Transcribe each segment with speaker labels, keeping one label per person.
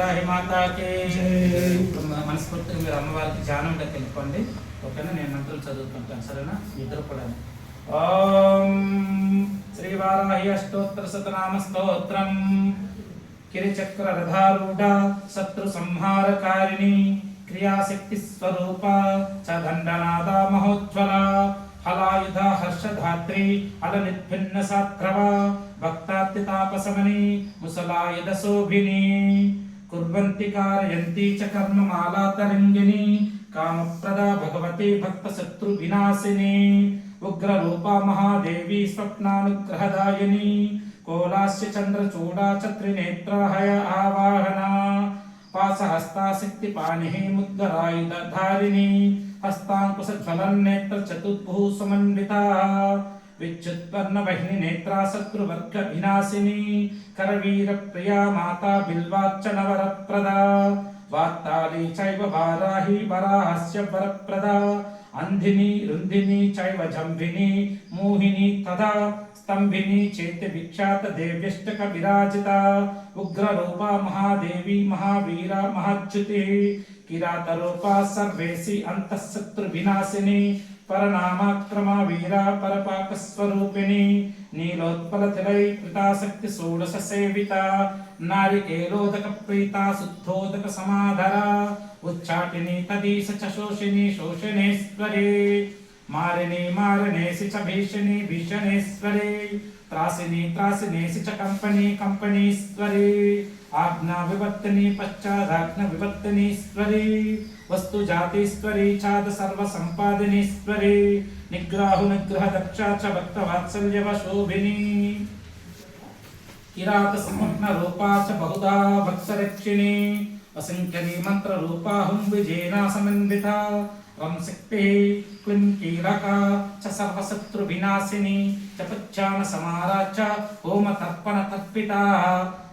Speaker 1: వారాహి మాతాకి ఇప్పుడు మనస్ఫూర్తిగా మీరు అమ్మవారికి ధ్యానం ఉంటే తెలుపండి ఓకేనా? నేను మంత్రులు చదువుకుంటాను సరేనా? ఇద్దరు ఓం శ్రీ వారాహి అష్టోత్తర శతనామ స్తోత్రం. కిరిచక్ర రథారూఢ శత్రు సంహారకారిణి క్రియాశక్తి స్వరూప చదండనాద మహోజ్వల హలాయుధ హర్షధాత్రి అల నిర్భిన్న సాత్రవ భక్తాత్తితాపశమని ముసలాయుధ శోభిని. కుర్వంతి కారయంతి చ కర్మమాలా తరంగిణి కామప్రద భగవతి భక్త శత్రు వినాశిని ఉగ్ర రూపా మహాదేవి స్వప్నానుగ్రహదాయిని. కోలాస్య చంద్రచూడా చ త్రినేత్రాహయ ఆవాహన. పాసహస్తా శక్తి పాణి ముద్గరాయుధారిణి విచ్యుత్పన్న వహిని నేత్రా శత్రువర్గ వినాశిని కరవీర ప్రియా మాతా బిల్వాచ్చ వరప్రద వాత్తాళి చైవ వారాహి వరాహస్య వరప్రద. అంధిని రుంధిని చైవ జంభిని మోహిని తదా. స్తంభిని చేతి విఖ్యాత దేవ్యష్టక విరాజిత ఉగ్రరూప మహాదేవి మహావీర మహాచ్యుతి కిరాత రూప సర్వేసి అంతఃశత్రు వినాశిని పరనామాక్రమా వీరా పరపాకస్వరూపిణి నీలోత్పల తిలై కృతాశక్తి షోడశ సేవిత నారికేలోదక ప్రీత శుద్ధోదక సమాధర ఉచ్చాటిని తదీశ చ శోషిని శోషణేశ్వరి మారిణి మారణేసి చ భీషణి భీషణేశ్వరి త్రాసిని త్రాసినేసి చ కంపని కంపనీశ్వరి ఆజ్ఞా వివర్తని పశ్చాదాజ్ఞ వివర్తనీశ్వరి వస్తు జాతీశ్వరి చాద సర్వ సంపాదనీశ్వరి నిగ్రాహు నిగ్రహ దక్ష చ భక్త వాత్సల్యవ శోభిని. కిరాత సమగ్న రూపా చ బహుదా భక్తరక్షిణి అసంఖ్యని మంత్ర రూపా హుం విజేనా సమన్విత రం శక్తి చ సర్వశత్రు వినాశిని చ పచ్చాన సమారా చ హోమ తర్పణ తర్పిత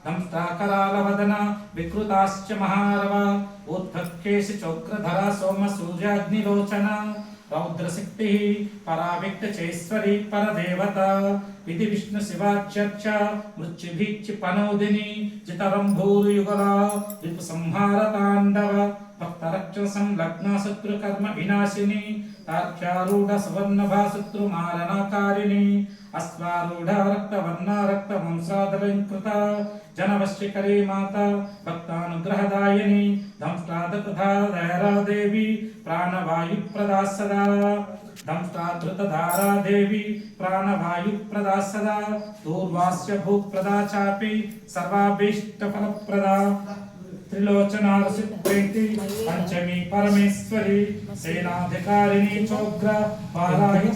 Speaker 1: దంష్టాకరాల వదన వికృతాశ్చ మహారవ ఊర్ధ్వకేశి చౌక్రధర సోమ సూర్యాగ్నిలోచన రౌద్రశక్తి పరావిక్త చేశ్వరి పరదేవత విధి విష్ణు శివాచర్చ మృత్యుభీచ్చి పనోదిని జితరంభూరుయుగల రిపు సంహార తాండవ భక్త రక్షణ సంలగ్న శత్రు కర్మ వినాశిని తాఖ్యారూఢ సువర్ణభా శత్రు మారణకారిణి అశ్వారూఢ రక్త వర్ణ రక్త వంశాదలంకృత జనవశ్యకరీ మాత భక్తానుగ్రహదాయిని దంష్టాదకృతాదేవి ప్రాణవాయు ప్రదా సదా దంష్టాధృతధారా దేవి ప్రాణవాయు ప్రదా సదా దూర్వాస్య భూప్రదా చాపి సర్వాభీష్ట ఫలప్రదా త్రిలోచనారసిద్ధైతి పంచమి పరమేశ్వరి సేనాధికారిణి చోగ్ర వారాహి